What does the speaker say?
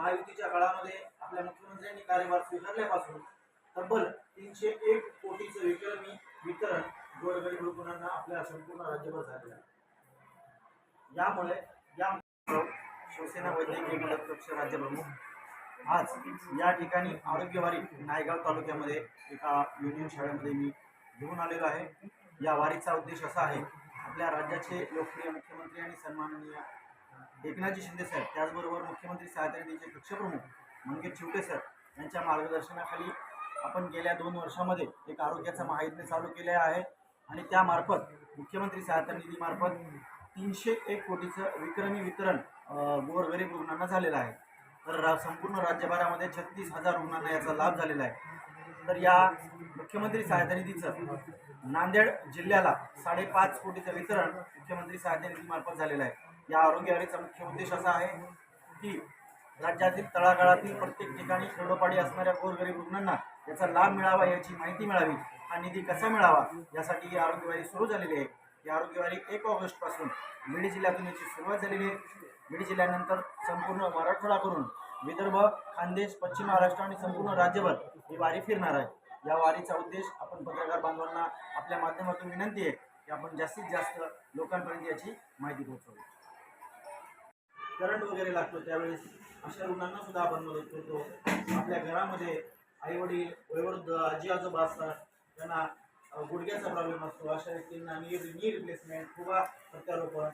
महायुतीच्या काळामध्ये आपल्या मुख्यमंत्र्यांनी कार्यभार स्वीकारल्यापासून तब्बल तीनशे एक कोटीचं विक्रमी वितरण गोरगरीब रुग्णांना आपल्या संपूर्ण राज्यभर झालेलं आहे. यामुळे या शिवसेना वैद्यकीय मदत कक्ष राज्यप्रमुख आज या ठिकाणी आरोग्यवारी नायगाव तालुक्यामध्ये एका युनियन शाळेमध्ये मी घेऊन आलेलो आहे. या वारीचा उद्देश असा आहे आपल्या राज्याचे लोकप्रिय मुख्यमंत्री आणि सन्माननीय एकनाथजी शिंदे साहेब त्याचबरोबर मुख्यमंत्री सहायता निधीचे कक्षप्रमुख मंगेश चिवटे सर यांच्या मार्गदर्शनाखाली आपण गेल्या दोन वर्षामध्ये एक आरोग्याचा महायज्ञ चालू केले आहे आणि त्यामार्फत मुख्यमंत्री सहायता निधीमार्फत तीनशे एक कोटीचं विक्रमी वितरण गोरगरीब रुग्णांना झालेलं आहे. तर रा संपूर्ण राज्यभरामध्ये छत्तीस हजार रुग्णांना याचा लाभ झालेला आहे. तर या मुख्यमंत्री सहायता निधीचं नांदेड जिल्ह्याला साडेपाच कोटीचं वितरण मुख्यमंत्री सहायता निधीमार्फत झालेलं आहे. या आरोग्यवारीचा मुख्य उद्देश असा आहे की राज्यातील तळागाळातील प्रत्येक ठिकाणी खेडोपाडी असणाऱ्या गोरगरीब रुग्णांना याचा लाभ मिळावा याची माहिती मिळावी हा निधी कसा मिळावा यासाठी ही आरोग्यवारी सुरू झालेली आहे. ही आरोग्यवारी एक ऑगस्टपासून बीड जिल्ह्यातून याची सुरुवात झालेली आहे. बीड जिल्ह्यानंतर संपूर्ण मराठवाडा करून विदर्भ खानदेश पश्चिम महाराष्ट्र आणि संपूर्ण राज्यभर ही वारी फिरणार आहे. या वारीचा उद्देश आपण पत्रकार बांधवांना आपल्या माध्यमातून विनंती आहे की आपण जास्तीत जास्त लोकांपर्यंत याची माहिती पोहोचवू. करंट वगैरे लागतो त्यावेळेस अशा रुग्णांना सुद्धा आपण मदत करतो. आपल्या घरामध्ये आई वडील वयोवृद्ध आजी आजोबा असतात त्यांना गुडघ्याचा प्रॉब्लेम असतो अशा व्यक्तींना नी नी रिप्लेसमेंट किंवा प्रत्यारोपण